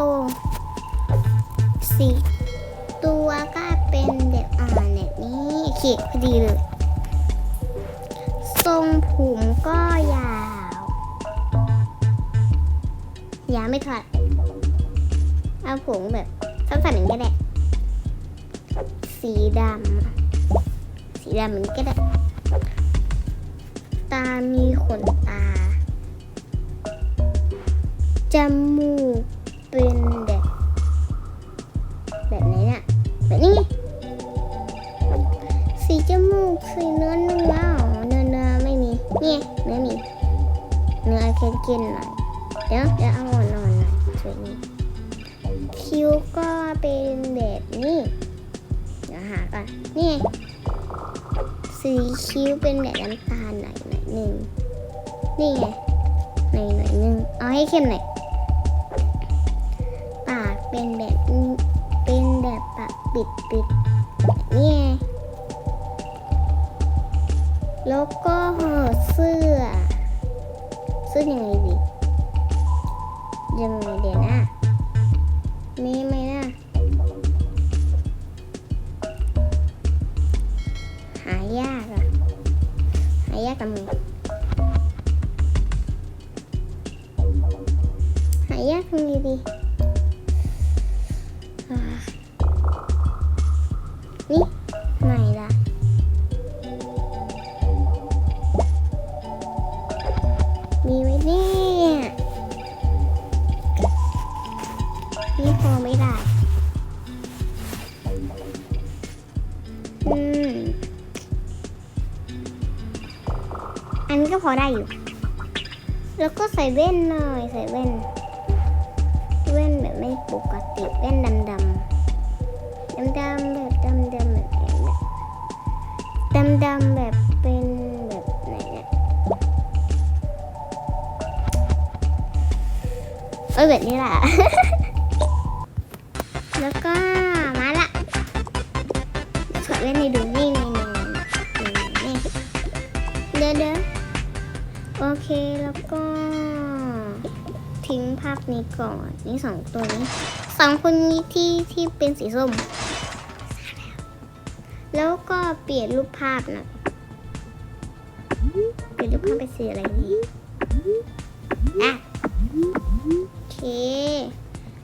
ตสี่ตัวก็เป็นแบบอ่านแบบนี้เขียพอดีเลย ทรงผมก็ยาว ยาวไม่ถอดเอาผมแบบสั้นๆอย่างนกันแหละสีดำ สีดำเหมือนก็ได้ ตามีขนตา จมูก เป็นแบบแบบไหนเนี่ยแบบนี้ สีจมูกสีเนื้อเนื้ออ๋อเนื้อเนื้อไม่มีเนี่ไงเนื้อมี เนื้อเค็นเค็นๆหน่อยเดี๋ยวเดี๋ยวเอาอ่อนหน่อยสวยนี้คิ้วก็เป็นแบบนี้เดี๋ยวหาก่อนนี่สีคิ้วเป็นแบบน้ำตาลหน่อยหน่อยหนึ่งนี่ไงหน่อยหน่อยหนึ่งเอาให้เข้มหน่อย เป็นแบบเป็นแบบปากปิดปิดนี่แล้วก็ห่อเสื้อ เสื้อยังไงดียังไงเดี๋ยวนะมีไหมนะหายากอะหายากกับมึงหายากทำไงดี อืมอันนี้ก็พอได้อยู่ แล้วก็ใส่แว่นหน่อยใส่แว่นแว่นแบบไม่ปกติแว่นดำดำดำดำแบบดำดำแบบไหนนี่ยดำดำแบบเป็นแบบไหนเนี่ยเออแบบนี้แหละาพนี้ก่อนนี่สองตัวนี้สองคนนี้ที่ที่เป็นสีส้ม แล้วก็เปลี่ยนรูปภาพหนะเปลี่ยนรูปภาพเป็นสีอะไรดีอะโอเค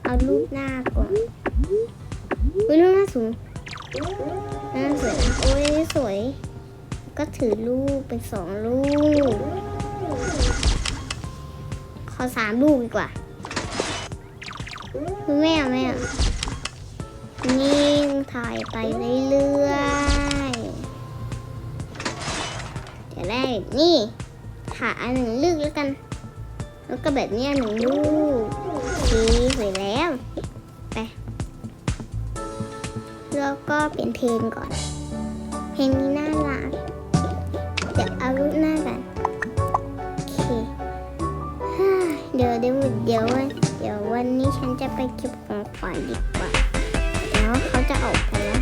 เอารูปหน้าก่อนอุ้ยรูปหน้าสูงหน้าสวยโอ้ยสวย ก็ถือรูปเป็นสองรูปขอสามลูกดีกว่า ไม่เอาไม่นิ่งถ่ายไปเรื่อยๆจะได้นี่ถ่ายอันหนึ่งลูกแล้วกัน แล้วก็แบบนี้หนึ่งลูกดีสวยแล้วไปแล้วก็เปลี่ยนเพลงก่อน เพลงนี้น่ารักเดี๋ยวเอารูปหน้ากันโอเคเดี๋ยวเดี๋ยวเดี๋ยว วันนี้ฉันจะไปเก็บของขวัญดีกว่าเดี๋ยวเขาจะออกไปแล้ว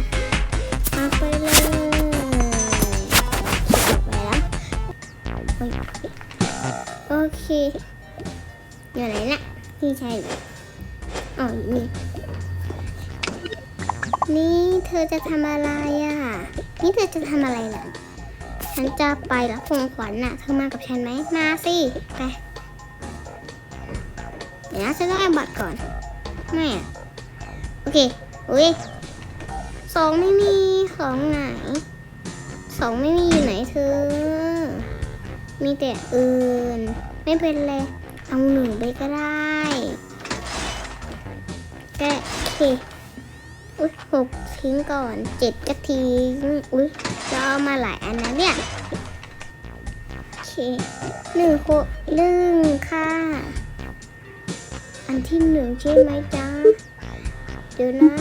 เอาไปเลยออกไปแล้วโอเคอยู่ไหนน่ะนี่ใช่เหรออ๋อนี่นี่เธอจะทำอะไรอะ นี่เธอจะทำอะไรล่ะ ฉันจะไปรับของขวัญน่ะ เธอมากับฉันไหม มาสิ ไป ดี๋ยวนะฉันต้องแอบบัตรก่อนไม่โอเคอุ้ยสองไม่มีสองไหนสองไม่มีอยู่ไหนเธอ มีแต่อื่น ไม่เป็นไรเอาหนึ่งไปก็ได้แกโอเคอุ้ยหกทิ้งก่อนเจ็ดก็ทิ้งอุ้ยเราเอามาหลายอันนะเนี่ยโอเคหนึ่งโคหนึ่งค่ะ ที่หนึ่งใช่ไหมจ๊ะ เดี๋ยวนะ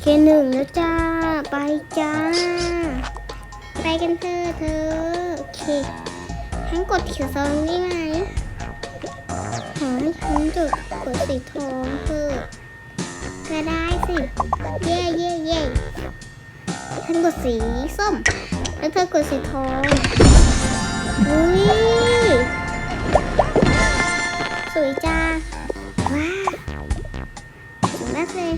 เคหนึ่งแล้วจ้า ไปจ้า ไปกันเถอะเธอ โอเคฉันกดเขียวซองได้ไหมขอให้ฉันจุดกดสีทองเถอะก็ได้สิ เย่เย่เย่ฉันกดสีส้ม แล้วเธอกดสีทอง อุ้ยสวยจ้า ว้าวสวยมากเลย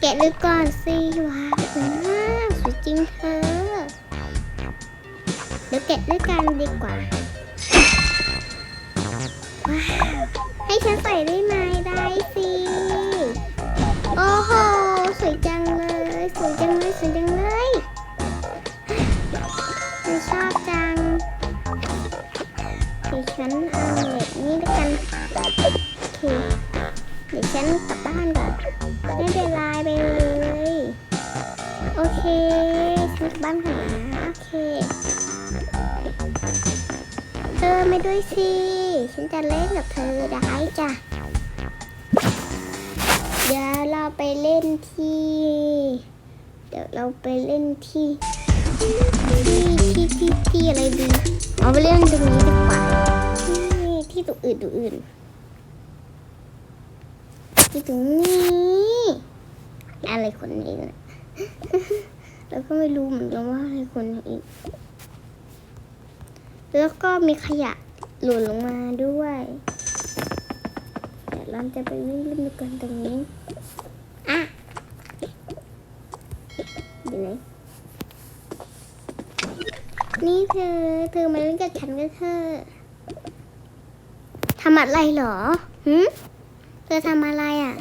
แกะดูก่อนสิ ว้าวสวยมากสวยจริงเธอเดี๋ยวแกะด้วยกันดีกว่า ว้าวให้ฉันใส่ได้ไหมได้สิ โอ้โห สวยจังเลย สวยจังเลย สวยจังเลย เค เดี๋ยวฉันกลับบ้านก่อน ไม่เป็นไรไปเลย โอเค ฉันกลับบ้านก่อนนะ โอเค เธอไม่ด้วยสิ ฉันจะเล่นกับเธอได้จ้ะ เดี๋ยวเราไปเล่นที่ เดี๋ยวเราไปเล่นที่ ที่ที่ที่ที่อะไรดี เอาไปเล่นตรงนี้ดีกว่าที่ที่ตัวอื่นตัวอื่น ที่ตรงนี้อะไรคนนี้นะแล้วก็ไม่รู้เหมือนกันว่าอะไรคนนี้แล้วก็มีขยะหล่นลงมาด้วยเดี๋ยวเราจะไปวิ่งเล่นกันตรงนี้อะอยู่ไหนนี่เธอ เธอมาเล่นกับฉันกันเธอะทำอะไรเหรอหืม ธอทำอะไรอะ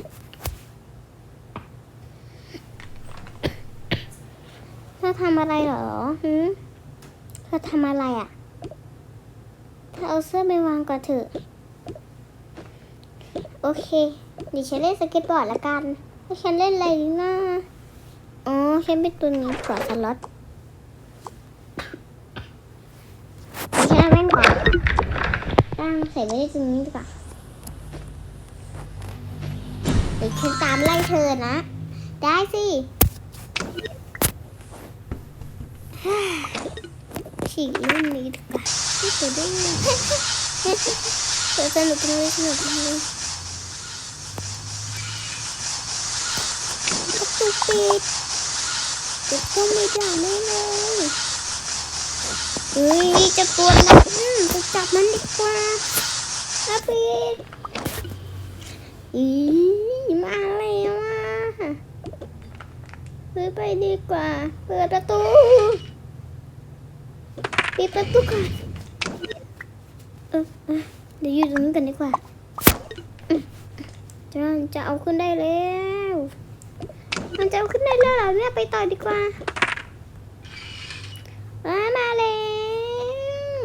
เธอทำอะไรเหรอหืมเธอทำอะไรอะ เธอเอาเสื้อไปวางก่อนเถอะ โอเคเดี๋ยวฉันเล่นสเก็ตบอร์ดละกันให้ฉันเล่นอะไรดีนะอ๋อ ฉันเป็นตัวนี้ก่อนสล็อตดิฉันเอาแว่นก่อนตั้งใส่ไว้ตรงนี้ดีกว่า เดี๋ยวฉันตามไล่เธอนะ ได้สิฉีกเล่นนี้ดีกว่าไม่เคยได้เลยเธอสนุกเลยสนุกเลยประตูปิดปิดก็ไม่ได้แน่เลยเฮ้ยจะตัวนั้นอืมไปจับมันดีกว่าอาปิดอีมาแล้วะเฮ้ยไปดีกว่า เปิดประตู ปิดประตูก่อนเออเดี๋ยวอยู่ตรงนี้กันดีกว่าจะจะเอาขึ้นได้แล้ว มันจะเอาขึ้นได้แล้วเหรอเนี่ยไปต่อดีกว่ามามาแล้ว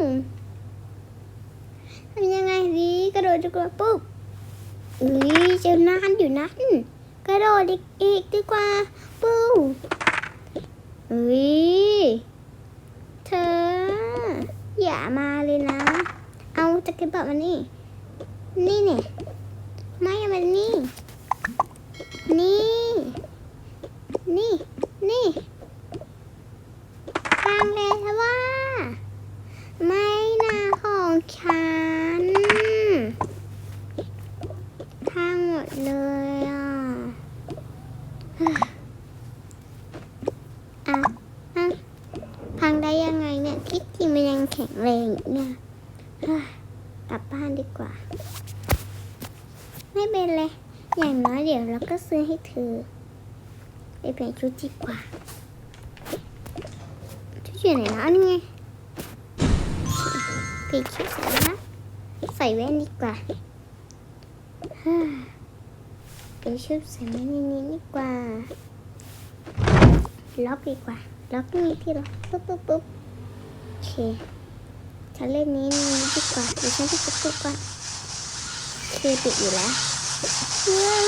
ทำยังไงดีกระโดดดีกว่าปุ๊บานอยู่นั่นกระโดดอีกอีกดีกว่า ปูเฮ้ยเธอ อย่ามาเลยนะ เอาจักรบอร์ดมานี่ นี่เนี่ยไม่เอามาหนี่ นี่ นี่ทางเลยทว่า ไม่นาของฉัน ทางหมด เลยอะอะอะพังได้ยังไงเนี่ยที่จริงมันยังแข็งแรงเนี่ยกลับบ้านดีกว่า ไม่เป็นไรอย่างน้อยเดี๋ยวเราก็ซื้อให้เธอไปเปลี่ยนชุดดีกว่าชุดอยู่ไหนนะนี่ไงเปลี่ยนชุดเสร็จแล้วนะใส่แว่นดีกว่า เฮ้ยเปลี่ยนชุดใส่แว่นนี้ดีกว่า ล็อกดีกว่า ล็อกนี่ที่ล็อกปุ๊บปุ๊บปุ๊บโอเคฉันเล่นนี้นี้ดีกว่าเดี๋ยวฉันจะกดปุ๊บก่อนคือปิดอยู่แล้วว้า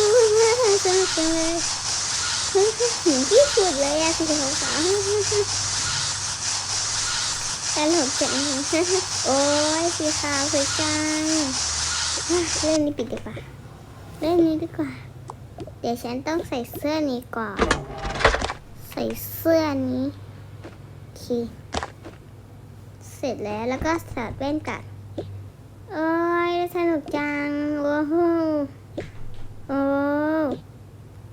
วสนุกจังเลยเหมือนที่สุดเลยอะสีขาวขาวตลกจังโอ้ยสีขาวสวยจังเล่นนี้ปิดดีกว่าเล่นนี้ดีกว่า ดี๋ยวฉันต้องใส่เสื้อนี้ก่อน ใส่เสื้อนี้โอเคเสร็จแล้วแล้วก็ใส่แว่นกันโอ้ยสนุกจังว้าวโอ้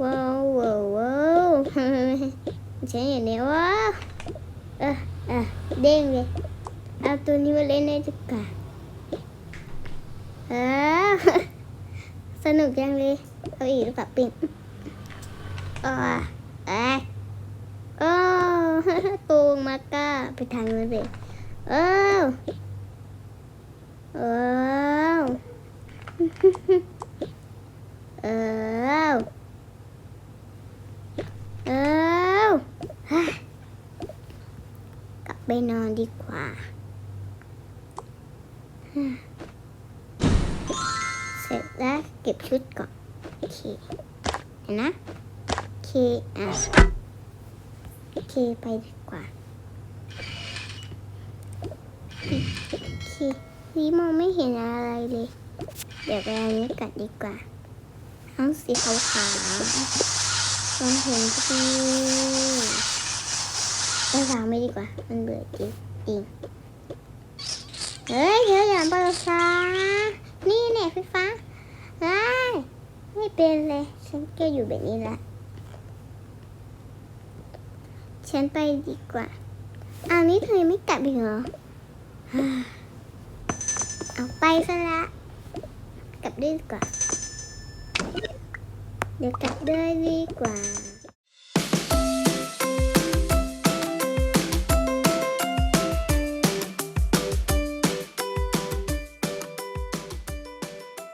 ว้าวว้าวว้าวฉันอย่างนี้ว้าวเออเออเด้งเลยเอาตัวนี้มาเล่นได้ดีกาเออสนุกจังเลยาอีกหรือเปล่าปิ้งเออเอ้ยโอ้ตูงมาก้าไปทางนู้นเลยเออเออเออเออกลับไปนอนดีกว่า เสร็จแล้วเก็บชุดก่อน เคเห็นนะเคอะโอเคไปดีกว่าโอเคนี่มองไม่เห็นอะไรเลย เดี๋ยวไปอันนี้กันดีกว่าทั้งสีขาวขาวๆมองเห็นพอดีไปวางไม่ดีกว่า มันเบื่อจริงจริงเฮ้ยเธออย่าเปิดฟ้านี่เนี่ยไฟฟ้าไอ้ ไม่เป็นเลย ฉันก็อยู่แบบนี้แหละฉันไปดีกว่าอันนี้เธอไม่กลับอีกเหรอ เอาไปซะละ กลับด้วยดีกว่า เดี๋ยวกลับด้วยดีกว่า